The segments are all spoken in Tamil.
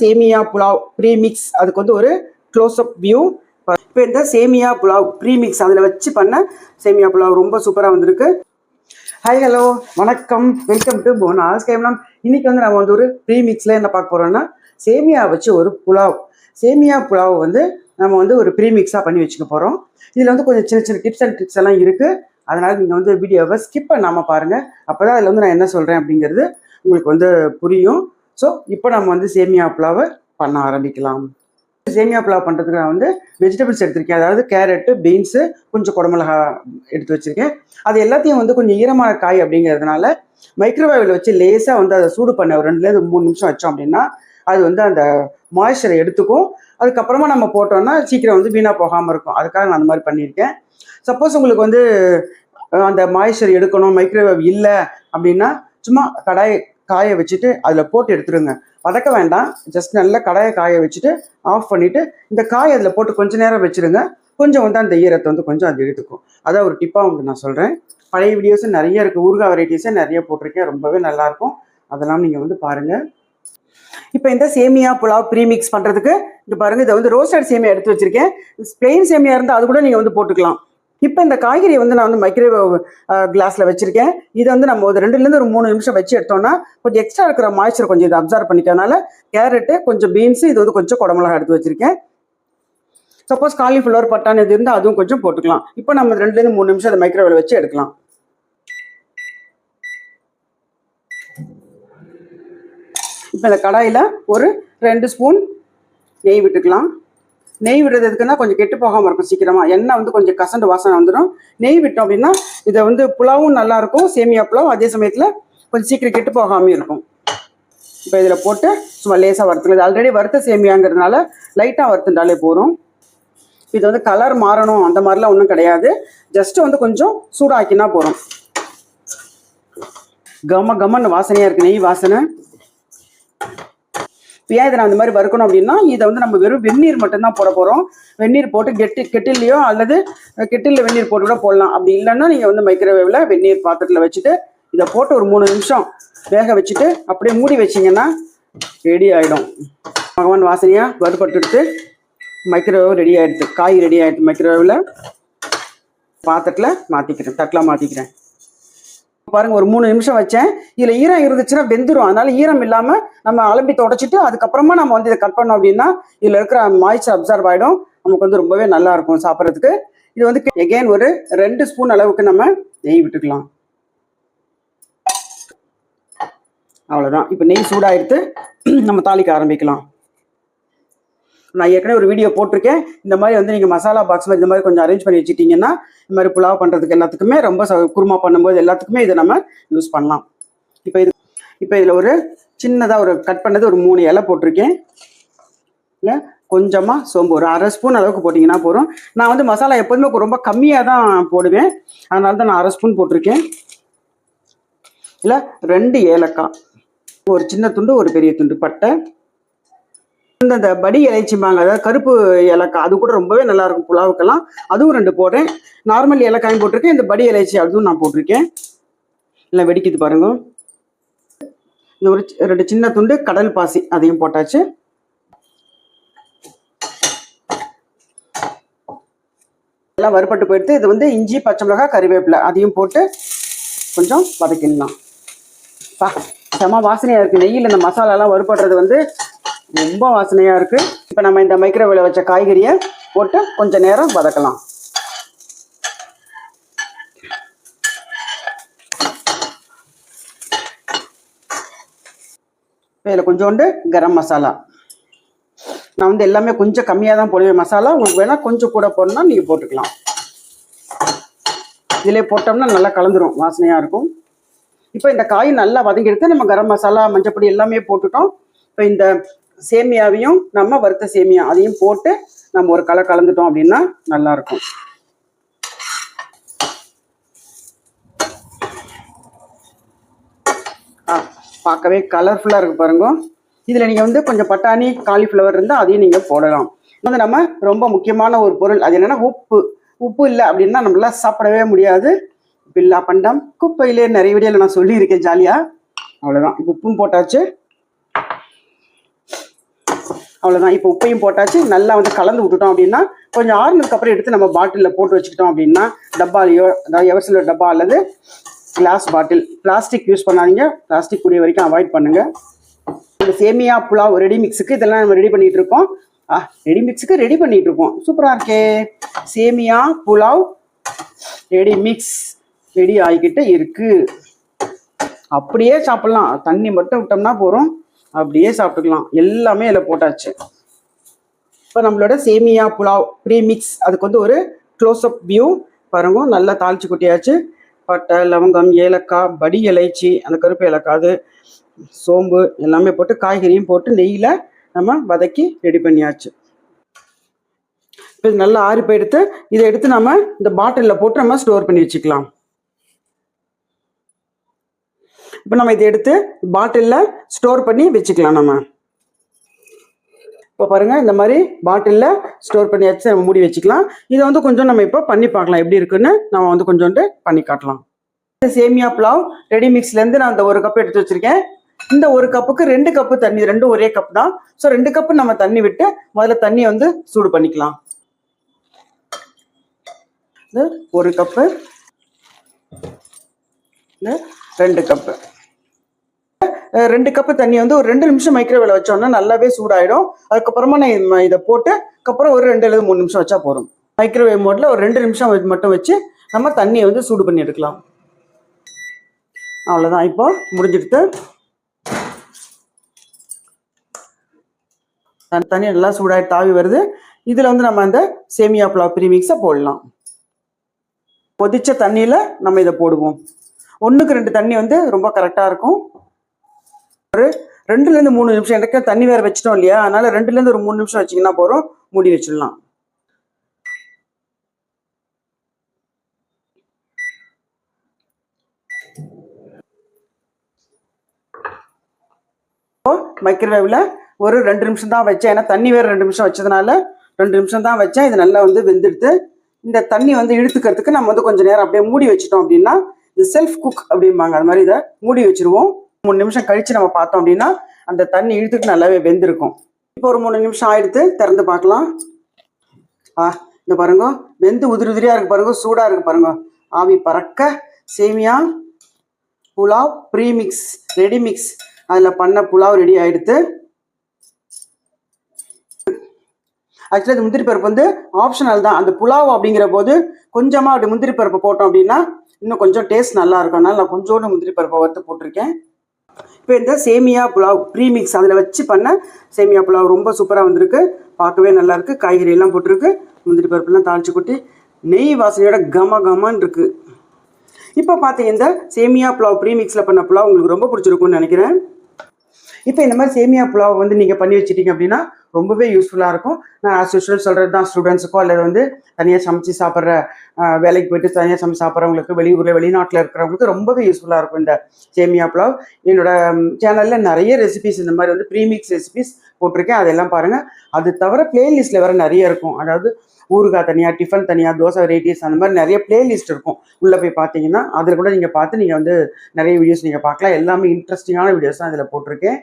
சேமியா புலாவ் ப்ரீமிக்ஸ் அதுக்கு வந்து ஒரு க்ளோஸ்அப் வியூ இப்போ இந்த சேமியா புலாவ் ப்ரீமிக்ஸ் அதில் வச்சு பண்ண சேமியா புலாவ் ரொம்ப சூப்பராக வந்திருக்கு. ஹாய் ஹலோ வணக்கம். வெல்கம் டு போனாஸ் கேம்லாம் இன்றைக்கி வந்து நம்ம வந்து ஒரு ப்ரீமிக்ஸில் என்ன பார்க்க போகிறோம்னா சேமியா வச்சு ஒரு புலாவ். சேமியா புலாவ் வந்து நம்ம வந்து ஒரு ப்ரீமிக்ஸாக பண்ணி வச்சுக்க போகிறோம் இதில் வந்து கொஞ்சம் சின்ன சின்ன டிப்ஸ் அண்ட் ட்ரிக்ஸ் எல்லாம் இருக்குது அதனால் நீங்கள் வந்து வீடியோவை ஸ்கிப் பண்ணாமல் பாருங்கள் அப்போ தான் அதில் வந்து நான் என்ன சொல்கிறேன் அப்படிங்கிறது உங்களுக்கு வந்து புரியும். ஸோ இப்போ நம்ம வந்து சேமியா புலாவை பண்ண ஆரம்பிக்கலாம். சேமியா புலாவ் பண்ணுறதுக்கு நான் வந்து வெஜிடபிள்ஸ் எடுத்திருக்கேன். அதாவது கேரட்டு பீன்ஸு கொஞ்சம் குடமிளகா எடுத்து வச்சுருக்கேன். அது எல்லாத்தையும் வந்து கொஞ்சம் ஈரமான காய் அப்படிங்கிறதுனால மைக்ரோவேவில் வச்சு லேசாக வந்து அதை சூடு பண்ண ஒரு ரெண்டுலேருந்து மூணு நிமிஷம் வச்சோம் அப்படின்னா அது வந்து அந்த மாய்ச்சரை எடுத்துக்கும். அதுக்கப்புறமா நம்ம போட்டோம்னா சீக்கிரம் வந்து வீணாக போகாமல் இருக்கும். அதுக்காக நான் அந்த மாதிரி பண்ணியிருக்கேன். சப்போஸ் உங்களுக்கு வந்து அந்த மாய்ச்சர் எடுக்கணும் மைக்ரோவேவ் இல்லை அப்படின்னா சும்மா கடாய் காய வச்சுட்டு அதில் போட்டு எடுத்துருங்க. வதக்க வேண்டாம். ஜஸ்ட் நல்லா கடாயை காய வச்சுட்டு ஆஃப் பண்ணிவிட்டு இந்த காய் அதில் போட்டு கொஞ்ச நேரம் வச்சுருங்க. கொஞ்சம் வந்து அந்த ஈரத்தை வந்து கொஞ்சம் அது எடுத்துக்கும். அதான் ஒரு டிப்பாக உங்களுக்கு நான் சொல்கிறேன் பழைய வீடியோஸும் நிறைய இருக்குது ஊறுகாய் வெரைட்டிஸே நிறைய போட்டிருக்கேன். ரொம்பவே நல்லாயிருக்கும் அதெல்லாம் நீங்கள் வந்து பாருங்கள் இப்போ இந்த சேமியா புலாவ் ப்ரீமிக்ஸ் பண்ணுறதுக்கு இது பாருங்கள் இதை வந்து ரோஸ்டட் சேமியா எடுத்து வச்சுருக்கேன். பிளெயின் சேமியா இருந்தால் அது கூட நீங்கள் வந்து போட்டுக்கலாம். இப்போ இந்த காய்கறியை வந்து நான் வந்து மைக்ரோவேவ் கிளாஸில் வச்சுருக்கேன். இதை வந்து நம்ம ஒரு ரெண்டுலேருந்து ஒரு மூணு நிமிஷம் வச்சு எடுத்தோம்னா கொஞ்சம் எக்ஸ்ட்ரா இருக்கிற மாய்ச்சர் கொஞ்சம் இதை அப்சர்வ் பண்ணிக்கிறதுனால கேரட்டு கொஞ்சம் பீன்ஸு இது வந்து கொஞ்சம் குடமிளகா எடுத்து வச்சுருக்கேன். சப்போஸ் காலிஃப்ளவர் பட்டாணி இது இருந்தால் அதுவும் கொஞ்சம் போட்டுக்கலாம். இப்போ நம்ம ரெண்டுலேருந்து மூணு நிமிஷம் அதை மைக்ரோவேவ் வச்சு எடுக்கலாம். இப்போ இந்த கடாயில் ஒரு ரெண்டு ஸ்பூன் நெய் விட்டுக்கலாம். நெய் விடுறதுக்குன்னா கொஞ்சம் கெட்டு போகாமல் இருக்கும் சீக்கிரமாக எண்ணெய் வந்து கொஞ்சம் கசண்டு வாசனை வந்துடும் நெய் விட்டோம் அப்படின்னா இதை வந்து புலாவும் நல்லாயிருக்கும் சேமியா புலாவும். அதே சமயத்தில் கொஞ்சம் சீக்கிரம் கெட்டு போகாமல் இருக்கும். இப்போ இதில் போட்டு சும்மா லேசாக வறுத்துக்கலாம். இது ஆல்ரெடி வறுத்த சேமியாங்கிறதுனால லைட்டாக வறுத்துட்டாலே போதும். இது வந்து கலர் மாறணும். அந்த மாதிரிலாம் ஒன்றும் கிடையாது. ஜஸ்ட் வந்து கொஞ்சம் சூடாக்கினா போதும். கம கமன்னு வாசனையாக இருக்குது நெய் வாசனை. இப்போ ஏன் இதை நான் இந்த மாதிரி வறுக்கணும் அப்படின்னா இதை வந்து நம்ம வெறும் வெந்நீர் மட்டும்தான் போட போகிறோம் வெந்நீர் போட்டு கெட்டி கெட்டில்லையோ அல்லது கெட்டிலில் வெந்நீர் போட்டு கூட போடலாம். அப்படி இல்லைன்னா நீங்கள் வந்து மைக்ரோவேவில் வெந்நீர் பாத்திரத்தில் வச்சுட்டு இதை போட்டு ஒரு மூணு நிமிஷம் வேக வச்சுட்டு அப்படியே மூடி வச்சிங்கன்னா ரெடி ஆகிடும் பகவான் வாசனையாக வறுபட்டுட்டு மைக்ரோவேவ் ரெடி ஆகிடுது காய் ரெடி ஆகிடுது மைக்ரோவேவில் பாத்திரத்தில் மாற்றிக்கிறேன் தட்டில் மாற்றிக்கிறேன் பாருங்க ஒரு மூணு நிமிஷம் வச்சேன். இதில் ஈரம் இருந்துச்சுன்னா வெந்துடும் அதனால ஈரம் இல்லாமல் நம்ம அலம்பி தொடச்சிட்டு அதுக்கப்புறமா நம்ம வந்து இதை கட் பண்ணோம் அப்படின்னா இதில் இருக்கிற மாய்ச்சர் அப்சர்வ் ஆகிடும் நமக்கு வந்து ரொம்பவே நல்லா இருக்கும் சாப்பிட்றதுக்கு. இது வந்து எகெயின் ஒரு ரெண்டு ஸ்பூன் அளவுக்கு நம்ம நெய் விட்டுக்கலாம். அவ்வளோதான் இப்போ நெய் சூடாகிடுத்து நம்ம தாளிக்க ஆரம்பிக்கலாம். நான் ஏற்கனவே ஒரு வீடியோ போட்டிருக்கேன். இந்த மாதிரி வந்து நீங்கள் மசாலா பாக்ஸ் மாதிரி இந்த மாதிரி கொஞ்சம் அரேஞ்ச் பண்ணி வச்சிட்டிங்கன்னா இந்த மாதிரி புலாவ் பண்ணுறதுக்கு எல்லாத்துக்குமே ரொம்ப குருமா பண்ணும்போது எல்லாத்துக்குமே இதை நம்ம யூஸ் பண்ணலாம். இப்போ இது இப்போ இதில் ஒரு சின்னதாக ஒரு கட் பண்ணது ஒரு மூணு இலை போட்டிருக்கேன். இல்லை கொஞ்சமாக சோம்பு ஒரு அரை ஸ்பூன் அளவுக்கு போட்டிங்கன்னா போதும். நான் வந்து மசாலா எப்போதுமே ரொம்ப கம்மியாக தான் போடுவேன். அதனால தான் நான் அரை ஸ்பூன் போட்டிருக்கேன். இல்லை ரெண்டு ஏலக்காய் ஒரு சின்ன துண்டு ஒரு பெரிய துண்டு பட்டை இந்த படி இலைச்சிம்பாங்க அதாவது கருப்பு ஏலக்காய் அது கூட ரொம்பவே நல்லா இருக்கும் புலாவுக்கெல்லாம். அதுவும் ரெண்டு போடுறேன். நார்மல் ஏலக்காயும் போட்டிருக்கேன். இந்த படி இலைச்சி அதுவும் நான் போட்டிருக்கேன். இல்லை வெடிக்குது பாருங்க. இந்த ஒரு ரெண்டு சின்ன துண்டு கடல் பாசி அதையும் போட்டாச்சு. எல்லாம் வறுபட்டு போயிடுத்து இது வந்து இஞ்சி பச்சை மிளகாய் கறிவேப்பிலை அதையும் போட்டு கொஞ்சம் வதக்கிடலாம். பா செம வாசனையாக இருக்குது நெய்யில் இந்த மசாலாலாம் வறுபடுறது வந்து ரொம்ப வாசனையாக இருக்குது இப்போ நம்ம இந்த மைக்ரோவேவில் வச்ச காய்கறியை போட்டு கொஞ்சம் நேரம் வதக்கலாம். இதில் கொஞ்சோண்டு கரம் மசாலா. நான் வந்து எல்லாமே கொஞ்சம் கம்மியாக தான் போடுவேன். மசாலா உங்களுக்கு வேணால் கொஞ்சம் கூட போடணும்னா நீங்கள் போட்டுக்கலாம். இதிலே போட்டோம்னா நல்லா கலந்துரும் வாசனையாக இருக்கும். இப்போ இந்த காய் நல்லா வதங்கி எடுத்து நம்ம கரம் மசாலா மஞ்சப்பொடி எல்லாமே போட்டுட்டோம். இப்போ இந்த சேமியாவையும் நம்ம வறுத்த சேமியா அதையும் போட்டு நம்ம ஒரு கலை கலந்துட்டோம் அப்படின்னா நல்லா இருக்கும் பார்க்கவே கலர்ஃபுல்லாக இருக்கு பாருங்க. இதில் நீங்கள் வந்து கொஞ்சம் பட்டாணி காலிஃப்ளவர் இருந்தால் அதையும் நீங்கள் போடலாம். வந்து நம்ம ரொம்ப முக்கியமான ஒரு பொருள். அது என்னென்னா உப்பு. உப்பு இல்லை அப்படின்னா நம்மளால் சாப்பிடவே முடியாது. பில்லா பண்டம் குப்பையிலே நிறைய வீடியோவில் நான் சொல்லியிருக்கேன் ஜாலியாக அவ்வளோதான் இப்போ உப்பும் போட்டாச்சு. அவ்வளோதான் இப்போ உப்பையும் போட்டாச்சு. நல்லா வந்து கலந்து விட்டுட்டோம் அப்படின்னா கொஞ்சம் ஆறுனதுக்கு அப்புறம் எடுத்து நம்ம பாட்டிலில் போட்டு வச்சுக்கிட்டோம் அப்படின்னா டப்பாலையோ அதாவது எவர்சிலோ டப்பா அல்லது கிளாஸ் பாட்டில் பிளாஸ்டிக் யூஸ் பண்ணாதீங்க. பிளாஸ்டிக் கூடிய வரைக்கும் அவாய்ட் பண்ணுங்க. இந்த சேமியா புலாவ் ரெடி மிக்ஸுக்கு இதெல்லாம் நம்ம ரெடி பண்ணிட்டு இருக்கோம். ஆ ரெடி மிக்ஸுக்கு ரெடி பண்ணிட்டு இருக்கோம். சூப்பராக இருக்கே. சேமியா புலாவ் ரெடி மிக்ஸ் ரெடி ஆகிக்கிட்டு இருக்கு. அப்படியே சாப்பிடலாம். தண்ணி மட்டும் விட்டோம்னா போகிறோம் அப்படியே சாப்பிட்டுக்கலாம். எல்லாமே இதில் போட்டாச்சு. இப்போ நம்மளோட சேமியா புலாவ் ப்ரீ மிக்ஸ் அதுக்கு வந்து ஒரு க்ளோஸ்அப் வியூ பாருங்க நல்லா தாளிச்சு கொட்டியாச்சு. பட்டை லவங்கம் ஏலக்காய் படி இலைச்சி அந்த கருப்பு ஏலக்காய் அது சோம்பு எல்லாமே போட்டு காய்கறியும் போட்டு நெய்யில் நம்ம வதக்கி ரெடி பண்ணியாச்சு. இப்போ இது நல்லா ஆறி போய் எடுத்து இதை எடுத்து நம்ம இந்த பாட்டிலில் போட்டு நம்ம ஸ்டோர் பண்ணி வச்சுக்கலாம். இப்போ நம்ம இதை எடுத்து பாட்டிலில் ஸ்டோர் பண்ணி வச்சுக்கலாம் நம்ம. இப்போ பாருங்கள் இந்த மாதிரி பாட்டிலில் ஸ்டோர் பண்ணி வச்சு நம்ம மூடி வச்சுக்கலாம். இதை வந்து கொஞ்சம் நம்ம இப்போ பண்ணி பார்க்கலாம் எப்படி இருக்குன்னு நம்ம வந்து கொஞ்சோண்டு பண்ணி காட்டலாம். இந்த சேமியா புலாவ் ரெடி மிக்ஸ்லேருந்து நான் இந்த ஒரு கப் எடுத்து வச்சுருக்கேன். இந்த ஒரு கப்புக்கு ரெண்டு கப்பு தண்ணி ரெண்டும் ஒரே கப் தான். ஸோ ரெண்டு கப்பு நம்ம தண்ணி விட்டு முதல்ல தண்ணியை வந்து சூடு பண்ணிக்கலாம். ஒரு கப்பு ரெண்டு கப்பு ரெண்டு கப்பு தண்ணி வந்து ஒரு ரெண்டு நிமிஷம் மைக்ரோவேவில் வச்சோம்னா நல்லாவே சூடாயிடும். அதுக்கப்புறமா நான் இதை போட்டு அதுக்கப்புறம் ஒரு ரெண்டு அல்லது மூணு நிமிஷம் வச்சா போதும். மைக்ரோவேவ் மோட்ல ஒரு ரெண்டு நிமிஷம் மட்டும் வச்சு நம்ம தண்ணியை வந்து சூடு பண்ணி எடுக்கலாம். அவ்வளோதான் இப்போ முடிஞ்சிடுத்து தண்ணி- தண்ணி நல்லா சூடாகி தாவி வருது. இதில் வந்து நம்ம அந்த சேமியா புலாவ் ப்ரீமிக்ஸை போடலாம். கொதிச்ச தண்ணியில் நம்ம இதை போடுவோம். ஒன்றுக்கு ரெண்டு தண்ணி வந்து ரொம்ப கரெக்டாக இருக்கும். ஒரு ரெண்டுலேருந்து மூணு நிமிஷம். எனக்கு தண்ணி வேற வச்சிட்டோம் இல்லையா? அதனால ரெண்டுலேருந்து ஒரு மூணு நிமிஷம் வச்சிங்கன்னா போகிறோம் மூடி வச்சிடலாம். மைக்ரோவேவில் ஒரு ரெண்டு நிமிஷம் தான் வச்சேன். ஏன்னா தண்ணி வேறு ரெண்டு நிமிஷம் வச்சதுனால ரெண்டு நிமிஷம் தான் வச்சேன். இது நல்லா வந்து வெந்துடுத்து இந்த தண்ணி வந்து இழுத்துக்கிறதுக்கு நம்ம வந்து கொஞ்சம் நேரம் அப்படியே மூடி வச்சிட்டோம் அப்படின்னா இது செல்ஃப் குக் அப்படிம்பாங்க. அது மாதிரி இதை மூடி வச்சிருவோம். மூணு நிமிஷம் கழிச்சு நம்ம பார்த்தோம் அப்படின்னா அந்த தண்ணி இழுத்துட்டு நல்லாவே வெந்திருக்கும். இப்போ ஒரு மூணு நிமிஷம் ஆயிடுத்து திறந்து பார்க்கலாம். ஆ இந்த பாருங்க. வெந்து உதிரி உதிரியா இருக்கு பாருங்க சூடா இருக்கு பாருங்க. ஆவி பறக்க சேமியா pulao pre mix ready mix அதில் பண்ண புலாவ் ரெடி ஆயிடுத்து. ஆக்சுவலாக இந்த முந்திரி பருப்பு வந்து ஆப்ஷனல் தான். அந்த புலாவ் அப்படிங்கிற போது கொஞ்சமாக அப்படி முந்திரி பருப்பு போட்டோம் அப்படின்னா இன்னும் கொஞ்சம் டேஸ்ட் நல்லா இருக்கும். அதனால நான் கொஞ்சோண்டு முந்திரி பருப்பை வறுத்து போட்டிருக்கேன். இப்போ இந்த சேமியா புலாவ் ப்ரீமிக்ஸ் அதில் வச்சு பண்ண சேமியா புலாவ் ரொம்ப சூப்பராக வந்திருக்கு. பார்க்கவே நல்லா காய்கறியெல்லாம் காய்கறி எல்லாம் போட்டிருக்கு. முந்திரி பருப்புலாம் தாளிச்சு கொட்டி நெய் வாசனையோட கம கமான் இருக்குது இப்போ பார்த்தீங்க இந்த சேமியா புலாவ் ப்ரீமிக்ஸில் பண்ண புலாவ் உங்களுக்கு ரொம்ப பிடிச்சிருக்கும்னு நினைக்கிறேன். இப்போ இந்த மாதிரி சேமியா புலாவ் வந்து நீங்கள் பண்ணி வச்சிட்டீங்க அப்படின்னா ரொம்பவே யூஸ்ஃபுல்லாக இருக்கும். நான் ஆஸ் யூஸ்வல் சொல்கிறது தான் ஸ்டூடெண்ட்ஸுக்கோ அல்லது வந்து தனியாக சமைச்சு சாப்பிட்ற வேலைக்கு போயிட்டு தனியாக சமைச்சு சாப்பிட்றவங்களுக்கு வெளியூரில் வெளிநாட்டில் இருக்கிறவங்களுக்கு ரொம்பவே யூஸ்ஃபுல்லாக இருக்கும் இந்த சேமியா புலாவ். என்னோட சேனலில் நிறைய ரெசிபிஸ் இந்த மாதிரி வந்து ப்ரீமிக்ஸ் ரெசிபிஸ் போட்டிருக்கேன். அதெல்லாம் பாருங்கள் அது தவிர பிளேலிஸ்ட்டில் வேறு நிறைய இருக்கும். அதாவது ஊறுகாய் தனியாக டிஃபன் தனியாக தோசை வெரைட்டிஸ் அந்த மாதிரி நிறைய பிளேலிஸ்ட் இருக்கும். உள்ளே போய் பார்த்தீங்கன்னா அதில் கூட நீங்கள் பார்த்து நீங்கள் வந்து நிறைய வீடியோஸ் நீங்கள் பார்க்கலாம். எல்லாமே இன்ட்ரெஸ்டிங்கான வீடியோஸ் தான் இதில் போட்டிருக்கேன்.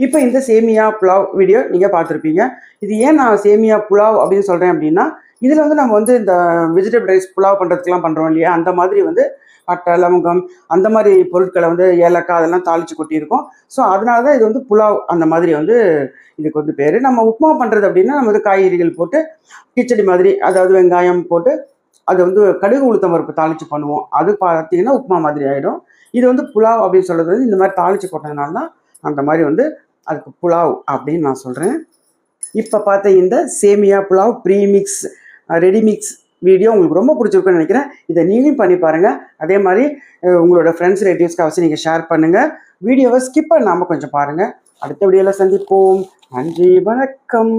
இப்போ இந்த சேமியா புலாவ் வீடியோ நீங்கள் பார்த்துருப்பீங்க. இது ஏன் நான் சேமியா புலாவ் அப்படின்னு சொல்கிறேன் அப்படின்னா இதில் வந்து நம்ம வந்து இந்த வெஜிடபிள் ரைஸ் புலாவ் பண்ணுறதுக்கெலாம் பண்ணுறோம் இல்லையா? அந்த மாதிரி வந்து பட்டை லவங்கம் அந்த மாதிரி பொருட்களை வந்து ஏலக்காய் அதெல்லாம் தாளித்து கொட்டியிருக்கோம். ஸோ அதனால தான் இது வந்து புலாவ் அந்த மாதிரி வந்து இதுக்கு வந்து பேர். நம்ம உப்புமா பண்ணுறது அப்படின்னா நம்ம வந்து காய்கறிகள் போட்டு கிச்சடி மாதிரி அதாவது வெங்காயம் போட்டு அது வந்து கடுகு உளுத்தம் பருப்பு தாளித்து பண்ணுவோம். அது பார்த்தீங்கன்னா உப்புமா மாதிரி ஆகிடும் இது வந்து புலாவ் அப்படின்னு சொல்கிறது வந்து இந்த மாதிரி தாளித்து கொட்டதுனால தான் அந்த மாதிரி வந்து அதுக்கு புலாவ் அப்படின்னு நான் சொல்கிறேன் இப்போ பார்த்த இந்த சேமியா புலாவ் ப்ரீமிக்ஸ் ரெடிமிக்ஸ் வீடியோ உங்களுக்கு ரொம்ப பிடிச்சிருக்குன்னு நினைக்கிறேன். இதை நீங்களும் பண்ணி பாருங்கள் அதே மாதிரி உங்களோட ஃப்ரெண்ட்ஸ் ரிலேட்டிவ்ஸ்க்காக நீங்கள் ஷேர் பண்ணுங்கள் வீடியோவை ஸ்கிப் பண்ணாமல் கொஞ்சம் பாருங்கள் அடுத்த வீடியோவில் சந்திப்போம். நன்றி வணக்கம்.